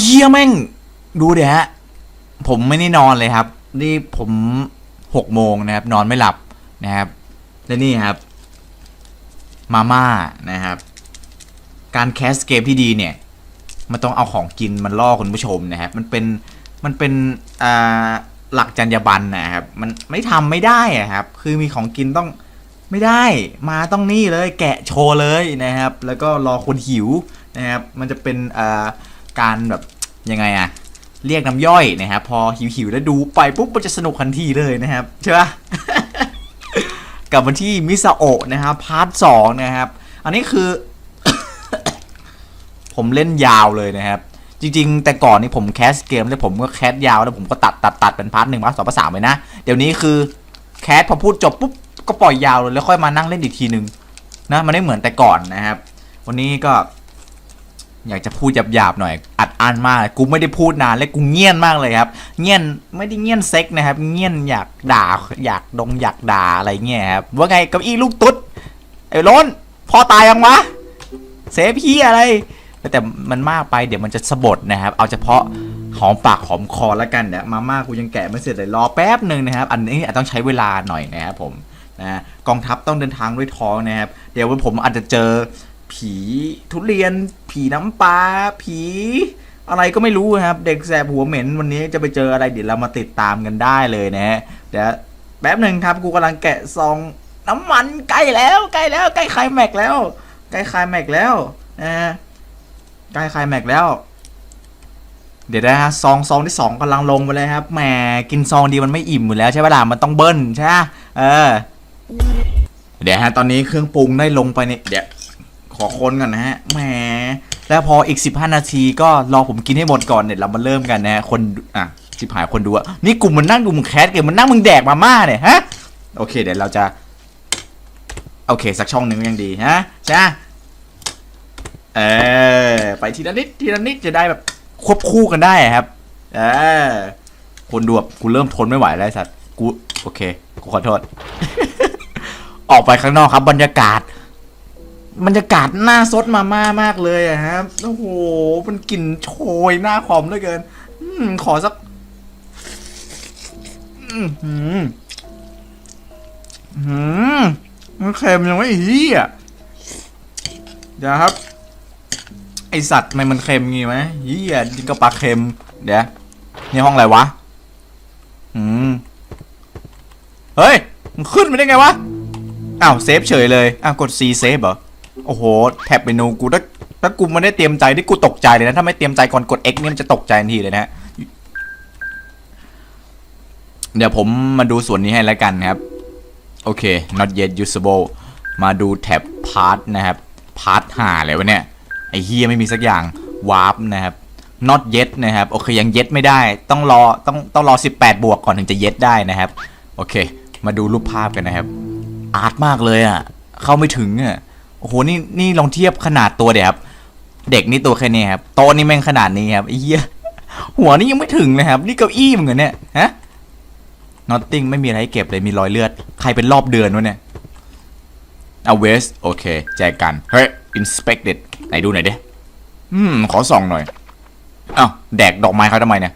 เฮียแม่ง ดูเดี๋ยวฮะ ผมไม่ได้นอนเลยครับ นี่ผมหกโมงนะครับ นอนไม่หลับนะครับ และนี่ครับ มาม่านะครับ การแคสเกมที่ดีเนี่ย มันต้องเอาของกินมันล่อคุณผู้ชมนะครับ มันเป็น มันเป็นอ่าหลักจรรยาบรรณนะครับ มันไม่ทำไม่ได้อะครับ คือมีของกินต้องไม่ได้ มาต้องนี่เลยแกะโชว์เลยนะครับ แล้วก็รอคนหิวนะครับ มันจะเป็นอ่าการแบบ ยังไงอะเรียกน้ำย่อยนะครับพอหิวๆแล้วดูไปปุ๊บมันจะสนุกทันทีเลยนะครับใช่ปะกับมาที่มิซาโอะนะครับพาร์ทสองนะครับ อันนี้คือ ผมเล่นยาวเลยนะครับ จริง ๆ แต่ก่อนนี่ผมแคสเกมแล้วผมก็แคสยาวแล้วผมก็ตัดตัดตัดเป็นพาร์ทหนึ่งพาร์ทสองพาร์ทสามไปนะ เดี๋ยวนี้คือแคสพอพูดจบปุ๊บก็ปล่อยยาวเลยแล้วค่อยมานั่งเล่นอีกทีหนึ่งนะมันไม่เหมือนแต่ก่อนนะครับ วันนี้ก็ อยากจะพูดหยาบๆหน่อย อัดอั้นมาก กูไม่ได้พูดนานและกูเงียนมากเลยครับ เงียนไม่ได้เงียนเซ็กนะครับ เงียนอยากด่า อยากดงอยากด่าอะไรเงี้ยครับ ว่าไงกับอีลูกตุ๊ดไอ้ล้นพ่อตายยังวะเซฟพี่อะไร แต่มันมากไปเดี๋ยวมันจะสะบดนะครับ เอาเฉพาะหอมปากหอมคอแล้วกันเดี๋ยมาม่ากูยังแกะไม่เสร็จเลยรอแป๊บหนึ่งนะครับ อันนี้อาจต้องใช้เวลาหน่อยนะครับผมนะกองทัพต้องเดินทางด้วยท้องนะครับ เดี๋ยวผมอาจจะเจอ ผีทุเรียน ผีน้ำปลาผีอะไรก็ไม่รู้ครับ เด็กแสบหัวเหม็นวันนี้จะไปเจออะไรเดี๋ยวเรามาติดตามกันได้เลยนะฮะเดี๋ยวแป๊บหนึ่งครับกูกำลังแกะซองน้ำมันใกล้แล้วใกล้แล้วใกล้คลายแม็กแล้วใกล้คลายแม็กแล้วนะฮะใกล้คลายแม็กแล้ว เดี๋ยวนะฮะซองซองที่สองกำลังลงไปเลยครับแหมกินซองดีมันไม่อิ่มอยู่แล้วใช่ไหมล่ะมันต้องเบิ้ลใช่ไหมเออเดี๋ยวฮะตอนนี้เครื่องปรุงได้ลงไปเนี่ยเดี๋ยว ขอคนก่อนนะฮะแหมแล้วพออีก 15 นาทีก็รอผมกินให้หมดก่อนเนี่ยเรามาเริ่มกันนะฮะคนอะสิบหายคนดูอะนี่กลุ่มมันนั่งดูมึงแคสเกมมันนั่งมึงแดกมาม่าเนี่ยฮะโอเคเดี๋ยวเราจะ โอเค สักช่องหนึ่งยังดีฮะใช่ไหมเออไปทีละนิดทีละนิดจะได้แบบควบคู่กันได้ครับเออคนดูแบบกูเริ่มทนไม่ไหวแล้วสัตว์กูโอเคกูขอโทษ ออกไปข้างนอกครับบรรยากาศ บรรยากาศหน้าซดมาม่ามากเลยอะครับโอ้โหมันกลิ่นโชยหน้าคอมเหลือเกิน อืมขอสัก อืมหืมหืมมันเค็มยังไม่เฮียเดี๋ยวครับ ไอสัตว์ทำไมมันเค็มงี้ไหมเฮียจริงก็ปลาเค็ม เดี๋ยวนี่ห้องอะไรวะ อืม เฮ้ย มันขึ้นไปได้ไงวะ อ้าวเซฟเฉยเลย อ้าวกด C เซฟเหรอ โอ้โห แท็บเมนูกูถ้าถ้ากูไม่ได้เตรียมใจที่กูตกใจเลยนะ ถ้าไม่เตรียมใจก่อนกด X เนี่ยมันจะตกใจทันทีเลยนะเดี๋ยวผมมาดูส่วนนี้ให้แล้วกันครับ โอเค not yet usable มาดูแท็บ part นะครับ part หาเลยวะเนี่ย ไอเฮียไม่มีสักอย่าง warp นะครับ not yet นะครับ โอเคยัง yet ไม่ได้ ต้องรอ ต้องต้องรอ 18 บวกก่อนถึงจะ yet ได้นะครับ โอเค มาดูรูปภาพกันนะครับ อาร์ตมากเลยอะ เข้าไม่ถึงอะ โหนี่นี่ลองเทียบขนาดตัวเดี๋ยวครับ เด็กนี่ตัวแค่นี้ครับโตนี่แม่งขนาดนี้ครับไอ้เหี้ยหัวนี่ยังไม่ถึงเลยครับ นี่เก้าอี้มึงเหรอเนี่ยฮะ nothing ไม่มีอะไรให้เก็บเลยมีรอยเลือด ใครเป็นรอบเดือนวะเนี่ยเอาเวสโอเค แจกัน เฮ้ย inspected ไหนดูหน่อยดิอืม ขอส่องหน่อยอ้าวแดกดอกไม้เขาทำไมเนี่ย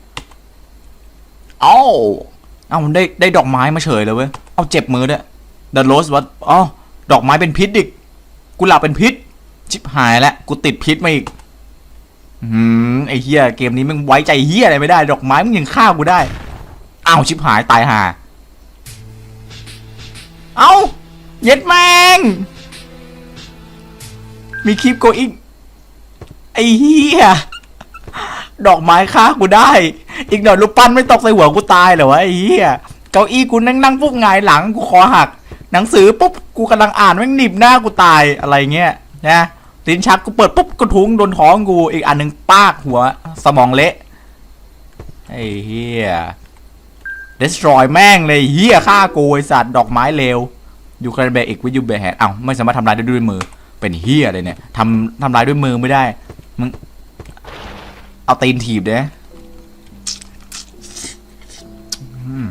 เอ้าเอ้าได้ได้ดอกไม้มาเฉยเลยเว้ย เอาเจ็บมือด้วย The Rose วัดอ๋อดอกไม้เป็นพิษอีก กุหลาบเป็นพิษ ชิบหายแล้วกูติดพิษมาอีกอืมไอ้เฮียเกมนี้มึงไว้ใจเฮียอะไรไม่ได้ ดอกไม้มึงยังฆ่ากูได้ อ้าวชิบหายตายห่า เอ้าเย็ดแมง มีคลิปโกอิงไอ้เฮียดอกไม้ฆ่ากูได้ อีกหน่อยรูปปั้นไม่ตกใส่หัวกูตายเหรอวะไอ้เฮียเก้าอี้กูนั่งนั่งปุ๊บงายหลังกูคอหัก หนังสือปุ๊บกูกำลังอ่านแม่งหนีบหน้ากูตายอะไรเงี้ยนะลิ้นชักกูเปิดปุ๊บกระทุ้งโดนท้องกูอีกอันหนึ่งปากหัวสมองเละไอ้เฮีย destroy แม่งเลยเฮียฆ่ากูไอสัตว์ดอกไม้เลวยูคาร์เบอีกวิยูเบแฮนอ้าไม่สามารถทำลายได้ด้วยมือ เป็นเฮียเลยเนี่ยทำทำลายด้วยมือไม่ได้มึงเอาตีนถีบเด้อืม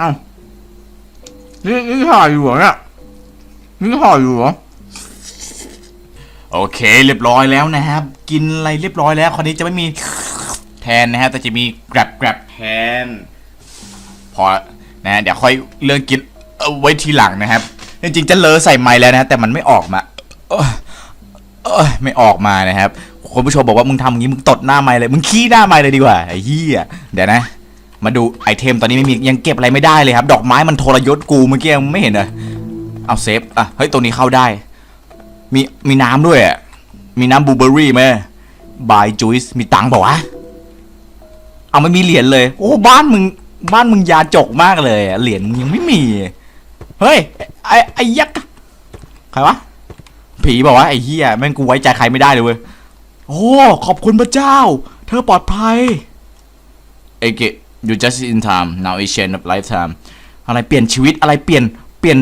อ้านี่นี่ถ่ายอยู่เหรอเนี่ยนี่ห่ออยู่เหรอโอเค เรียบร้อยแล้วนะครับ กินอะไรเรียบร้อยแล้วคราวนี้จะไม่มีแทนนะครับแต่จะมี grab grab แทน พอนะ เดี๋ยวค่อยเรื่องกินเอาไว้ทีหลังนะครับ จริงๆจะเลอใส่ไม้แล้วนะแต่มันไม่ออกมาเอ้ยไม่ออกมานะครับคุณผู้ชมบอกว่ามึงทำอย่างนี้มึงตดหน้าไม้เลย มึงขี้หน้าไม้เลยดีกว่าไอ้เหี้ยเดี๋ยวนะ มาดูไอเทมตอนนี้ไม่มียังเก็บอะไรไม่ได้เลยครับ ดอกไม้มันทรยศกูเมื่อกี้มึงไม่เห็นเหรอเอาเซฟอะเฮ้ยตัวนี้เข้าได้ มีมีน้ำด้วยอะมีน้ำบลูเบอร์รี่ไหมบายจูสมีตังค์เปล่าวะเอาไม่มีเหรียญเลย โอ้บ้านมึงบ้านมึงยาจกมากเลยเหรียญยังไม่มี เฮ้ยไอไอยักษ์ใครวะผีบอกว่าไอเฮียแม่งกูไว้ใจใครไม่ได้เลยเว้ยโอ้ขอบคุณพระเจ้า เธอปลอดภัย เอเก you just in time now is change of lifetime อะไรเปลี่ยนชีวิตอะไรเปลี่ยนเปลี่ยน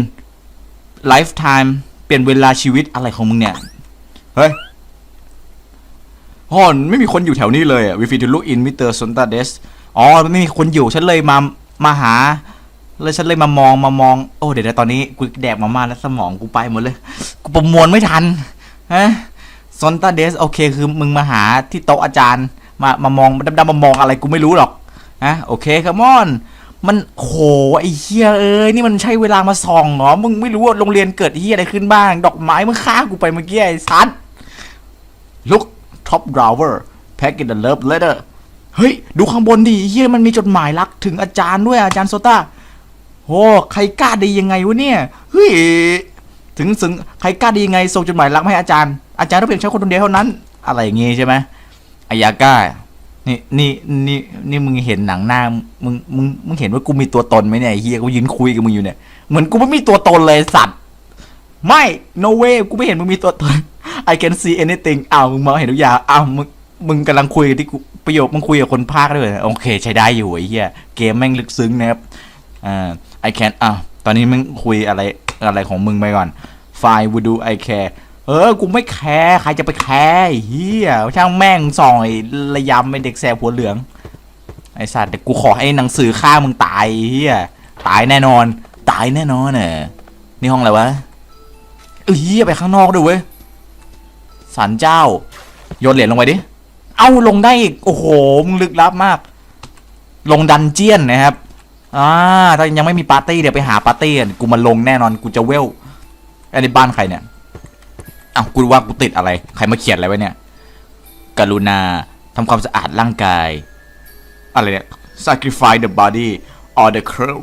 lifetime เปลี่ยนเวลาชีวิตอะไรของมึงเนี่ย เฮ้ยฮอนไม่มีคนอยู่แถวนี้เลยอะ we feel to look in Mr. Sonta Des อ๋อไม่มีคนอยู่ฉันเลยมามาหาแล้วฉันเลยมามองมามอง โอ้เดี๋ยวตอนนี้กูแดกมาม่าแล้วสมองกูไปหมดเลย กูประมวลไม่ทันฮะซอนตาเดสโอเคคือมึงมาหาที่โต๊ะอาจารย์ มามามองดำๆมามองอะไรกูไม่รู้หรอก ฮะโอเคคัมอน มันโหไอ้เฮียเอ้ยนี่มันใช่เวลามาส่องเหรอมึงไม่รู้ว่าโรงเรียนเกิดเฮียอะไรขึ้นบ้าง ดอกไม้มึงฆ่ากูไปเมื่อกี้ไอ้สัส look top driver pack in the love letter เฮ้ย ดูข้างบนดิเฮียมันมีจดหมายรักถึงอาจารย์ด้วยอาจารย์โซต้าโอ้ใครกล้าดียังไงวะเนี่ยเฮ้ยถึงถึงใครกล้าดียังไงส่งจดหมายรักให้อาจารย์ อาจารย์ต้องเป็นแค่คนคนเดียวเท่านั้น อะไรอย่างงี้ใช่ไหมอายาก้า นี่นี่นี่นี่มึงเห็นหนังหน้ามึงมึงมึงเห็นว่ากูมีตัวตนไหมเนี่ยเฮียกูยืนคุยกับมึงอยู่เนี่ยเหมือนกูไม่มีตัวตนเลยสัตว์ไม่ no way กูไม่เห็นมึงมีตัวตน I can see anything อ้าวมึงมองเห็นทุกอย่างอ้าวมึงมึงกำลังคุยกันที่กูประโยคมึงคุยกับคนภาคด้วยโอเค ใช้ได้อยู่ไอ้เหี้ยเกมแม่งลึกซึ้งนะครับอ่า I can อ้าวตอนนี้มึงคุยอะไรอะไรของมึงไปก่อน Fine would do I care เออ กูไม่แคร์ใครจะไปแคร์เฮียช่างแม่งส่องไอ้ระยำไอ้เด็กแสบหัวเหลือง ไอ้สัตว์แต่กูขอให้หนังสือฆ่ามึงตายเฮียตายแน่นอน ตายแน่นอนเนอะนี่ห้องอะไรวะเอ้ยไปข้างนอกด้วยเว้ยสารเจ้า โยนเหรียญลงไปดิ เอาลงได้อีก โอ้โห มึงลึกลับมาก ลงดันเจียนนะครับ อ่า ถ้ายังไม่มีปาร์ตี้เดี๋ยวไปหาปาร์ตี้กัน กูมาลงแน่นอน กูจะเวลอันนี้บ้านใครเนี่ย อ้าวกูว่ากูติดอะไร ใครมาเขียนอะไรไว้เนี่ย กรุณาทำความสะอาดร่างกาย อะไรเนี่ย sacrifice the body or the crow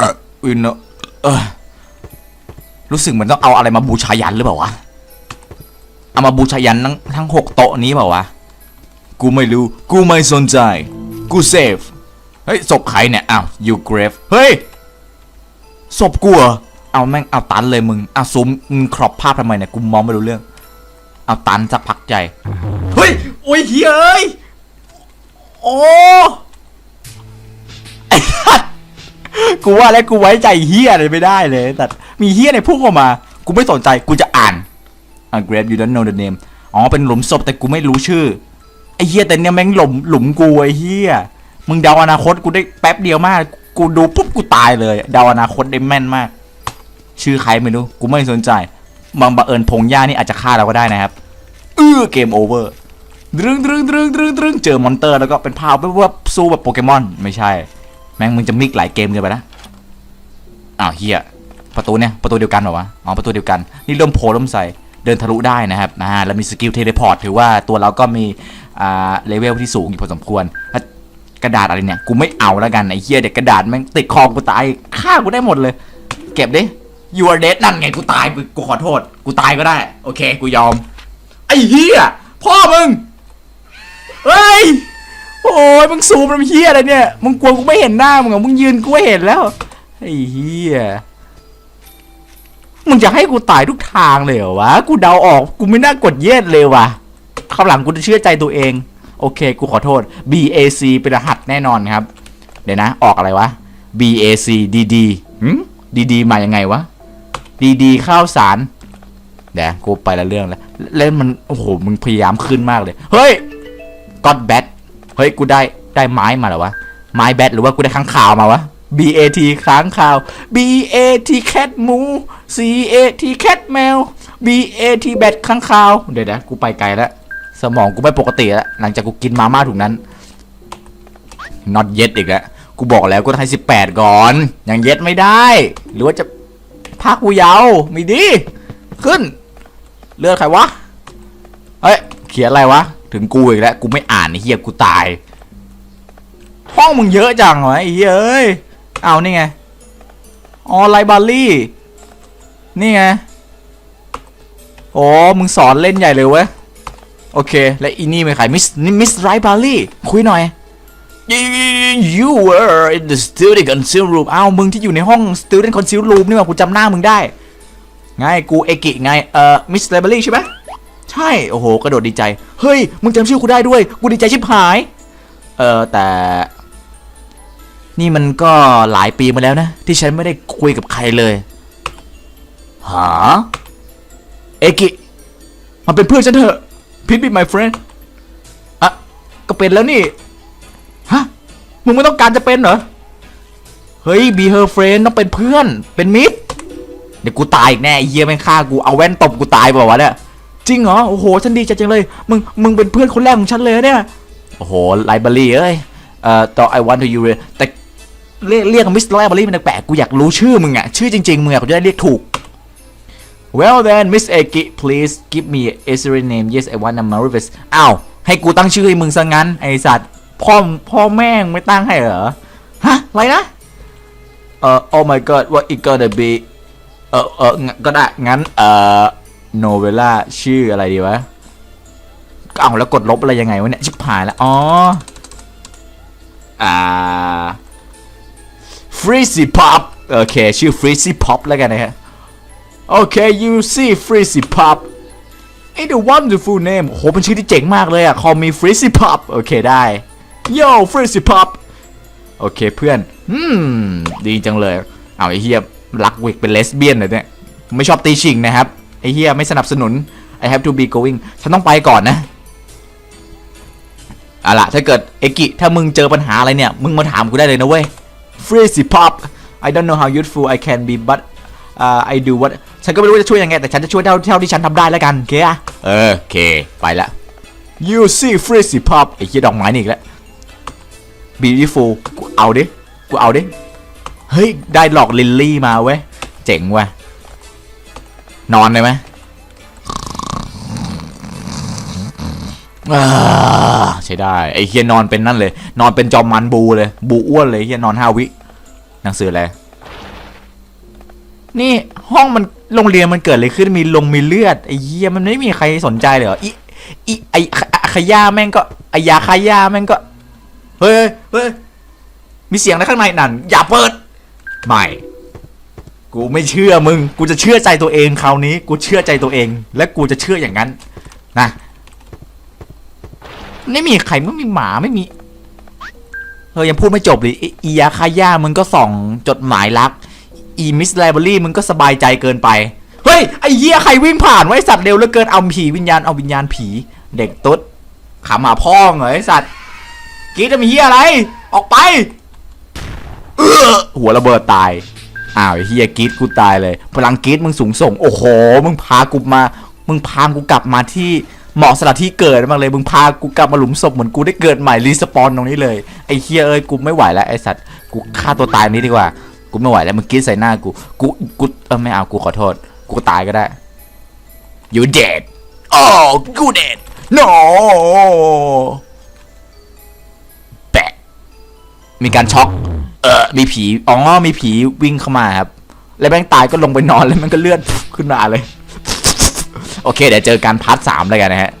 ออ you know เอรู้สึกเหมือนต้องเอาอะไรมาบูชายันหรือเปล่าวะ เอามาบูชายันทั้งทั้งหกโต๊ะนี้เปล่าวะ กูไม่รู้ กูไม่สนใจ กูเซฟ เฮ้ย ศพใครเนี่ย อ้าว you grave เฮ้ย ศพกูเหรอ เอาแม่งเอาตันเลยมึงเอาซูมมึงครอบภาพทำไมเนี่ยกูมองไม่รู้เรื่อง เอาตันสักพักใจเฮ้ยโอ้ยเฮ้ยโอ้ไอ้สัสกูว่าแล้วกูไว้ใจเฮียอะไรไม่ได้เลยแต่มีเฮียในพุ่งออกมา กูไม่สนใจกูจะอ่านอ่า grab you don't know the name อ๋อเป็นหลุมศพแต่กูไม่รู้ชื่อไอ้เฮียแต่เนี่ยแม่งหลุมหลุมกูไอ้เฮียมึงเดาอนาคตกูได้แป๊บเดียวมาก กูดูปุ๊บกูตายเลย เดาอนาคตได้แม่นมาก ชื่อใครไม่รู้ กูไม่สนใจบางบังเอิญพงหญ้านี่อาจจะฆ่าเราก็ได้นะครับเออเกมโอเวอร์ดรึงดรึงดรึงดรึงดรึงเจอมอนเตอร์แล้วก็เป็นพาวแบบว่าสู้แบบโปเกมอนไม่ใช่ แม่งมึงจะมิกหลายเกมเกินไปนะอ้าวเฮียประตูเนี่ยประตูเดียวกันเหรอวะอ๋อประตูเดียวกันนี่เริ่มโผล่มใส่เดินทะลุได้นะครับอ่าแล้วมีสกิลเทเลพอร์ตถือว่าตัวเราก็มีอ่าเลเวลที่สูงอยู่พอสมควรกระดาษอะไรเนี่ยกูไม่เอาแล้วกันไอ้เฮียเด็กกระดาษแม่งติดคอกูตายฆ่ากูได้หมดเลย เก็บดิ you are dead นั่นไงกูตายกูขอโทษ กูตายก็ได้ โอเค กูยอม ไอ้เฮียพ่อมึง เฮ้ย โอ้ยมึงซูมทำเฮียอะไรเนี่ย มึงกลัวกูไม่เห็นหน้ามึงเหรอมึงยืนกูเห็นแล้ว ไอ้เฮียมึงจะให้กูตายทุกทางเลยเหรอวะ กูเดาออก กูไม่น่ากดเย็ดเลยวะคราหลังกูจะเชื่อใจตัวเอง โอเค กูขอโทษ BAC เป็นรหัสแน่นอนครับ เดี๋ยวนะ ออกอะไรวะ BAC DD หืม DD มายังไงวะ DD ข้าวสารเดี๋ยวกูไปละเรื่องแล้วเล่นมันโอ้โหมึงพยายามขึ้นมากเลย เฮ้ยก็อดแบทเฮ้ยกูได้ได้ไม้มาหรอวะไม้แบทหรือว่ากูได้ข้างข่าวมาวะ B A T ค้างคาว B A T cat หมู C A T cat แมว B A T แบตค้างคาว เดี๋ยวนะกูไปไกลแล้วสมองกูไม่ปกติแล้วหลังจากกูกินมาม่าถุงนั้น not yet อีกแล้ว กูบอกแล้วกูต้องให้สิบแปดก่อน ยังเย็ดไม่ได้ หรือว่าจะ พากูยาวมีดี ขึ้น เลือดใครวะ เฮ้ย เขียนอะไรวะ ถึงกูอีกแล้ว กูไม่อ่านไอ้เฮียกูตาย ห้องมึงเยอะจังวะไอ้เหี้ยเอ้ย เอานี่ไง ออไลบารีนี่ไง โอ้ มึงสอนเล่นใหญ่เลยเว้ย โอเค และอีนี่เป็นใครมิสมิสไรบารีคุยหน่อย You were in the student conceal room อ้าวมึงที่อยู่ในห้อง student conceal room นี่หว่ากูจำหน้ามึงได้ ไงกูเอกิไง เอ่อ มิสไรบรารีใช่ไหมใช่ โอ้โห กระโดดดีใจ เฮ้ย มึงจำชื่อกูได้ด้วย กูดีใจชิบหาย เออแต่ นี่มันก็หลายปีมาแล้วนะ ที่ฉันไม่ได้คุยกับใครเลยหาเอกิมันเป็นเพื่อนฉันเถอะ พิทบิ my friend อะ ก็เป็นแล้วนี่ มึงไม่ต้องการจะเป็นเหรอ เฮ้ย be her friend ต้องเป็นเพื่อน เป็นมิตร เดี๋ยวกูตายอีกแน่ไอ้เหี้ยแม่งฆ่ากู เอาแว่นตบกูตายเปล่าวะเนี่ย จริงเหรอ โอ้โห ฉันดีใจจังเลย มึง มึงเป็นเพื่อนคนแรกของฉันเลยเนี่ย โอ้โห ไลบรารีเอ้ย เอ่อต่อ I want to you เลยแต่เรียกเรียกมิสไลบรารีมันแปลกกูอยากรู้ชื่อมึงอะชื่อจริงๆมึงอะกูจะได้เรียกถูก Well then Miss Eki please give me a Israeli name yes I want a Marvelous อ้าว ให้กูตั้งชื่อให้มึงซะงั้น ไอสัตว์ พ่อพ่อแม่งไม่ตั้งให้เหรอ ฮะ อะไรนะ เอ่อ oh my god what it gonna be เออเออก็ได้ งั้น เอ่อ novella ชื่ออะไรดีวะเอาแล้วกดลบอะไรยังไงวะเนี่ย ชิบหายแล้ว อ๋อ อ่า Freezy Pop โอเค ชื่อ Freezy Pop แล้วกันนะฮะ โอเค you see Freezy Pop It's a wonderful name โหเป็นชื่อที่เจ๋งมากเลยอะ call me Freezy Pop โอเคได้ Yo Freezy Pop โอเคเพื่อนอืมดีจังเลย เอาไอ้เฮียรักเวกเป็นเลสเบี้ยนเลยเนี่ยไม่ชอบตีชิงนะครับ ไอ้เฮียไม่สนับสนุน I have to be going ฉันต้องไปก่อนนะอาล่ะถ้าเกิดเอกิถ้ามึงเจอปัญหาอะไรเนี่ย มึงมาถามกูได้เลยนะเว้ย Freezy Pop I don't know how useful I can be but uh, I do what ฉันก็ไม่รู้จะช่วยยังไง แต่ฉันจะช่วยเท่าเท่าที่ฉันทำได้แล้วกัน โอเคอะเออโอเค ไปละ You see Freezy Pop ไอ้เหี้ยดอกไม้นี่อีกแล้ว Beautiful กูเอาดิ กูเอาดิ เฮ้ย ได้หลอกลิลลี่มาเว้ย เจ๋งว่ะ นอนเลยไหมใช่ได้ ไอ้เฮียนอนเป็นนั่นเลย นอนเป็นจอมมันบูเลย บูอ้วนเลยเฮียนอนห้าวิ หนังสืออะไร นี่ห้องมันโรงเรียนมันเกิดอะไรขึ้นมีลงมีเลือดไอ้เหี้ยมันไม่มีใครสนใจเลยเหรออีอีไอขย่าแม่งก็ไอยาขย่าแม่งก็ เฮ้ยเฮ้ยมีเสียงอะไรข้างในนั่น อย่าเปิด ไม่ กูไม่เชื่อมึง กูจะเชื่อใจตัวเองคราวนี้ กูเชื่อใจตัวเอง และกูจะเชื่ออย่างนั้น นะไม่มีใครไม่มีหมาไม่มีเฮ้ยยังพูดไม่จบเลยอีอียาคาย่ามึงก็ส่องจดหมายรัก อีมิสไลบรารีมึงก็สบายใจเกินไปเฮ้ยไอ้เหี้ยใครวิ่งผ่านไว้สัตว์เร็วเหลือเกินเอาผีวิญญาณเอาวิญญาณผี เด็กตุ๊ดขำหาพ่องเหรอไอ้สัตว์ กรีดจะมีเหี้ยอะไร ออกไปเออหัวระเบิดตาย อ้าวเหี้ยกรีดกูตายเลย พลังกรีดมึงสูงส่ง โอ้โห มึงพากูมา มึงพากูกลับมาที่เหมาะสำหรับที่เกิดมากเลย มึงพากูกลับมาหลุมศพเหมือนกูได้เกิดใหม่รีสปอนตรงนี้เลย ไอ้เฮียเอ้ย กูไม่ไหวแล้วไอ้สัตว์ กูฆ่าตัวตายนี้ดีกว่า กูไม่ไหวแล้วมึงกรีดใส่หน้ากู กู กู เออไม่เอา กูขอโทษ กูตายก็ได้ you dead oh กู dead no มีการช็อกเออมีผีอ๋อมีผีวิ่งเข้ามาครับ แล้วแม่งตายก็ลงไปนอนแล้วมันก็เลื่อนขึ้นมาเลย โอเค เดี๋ยวเจอกันพาร์ทสามเลยกันนะฮะ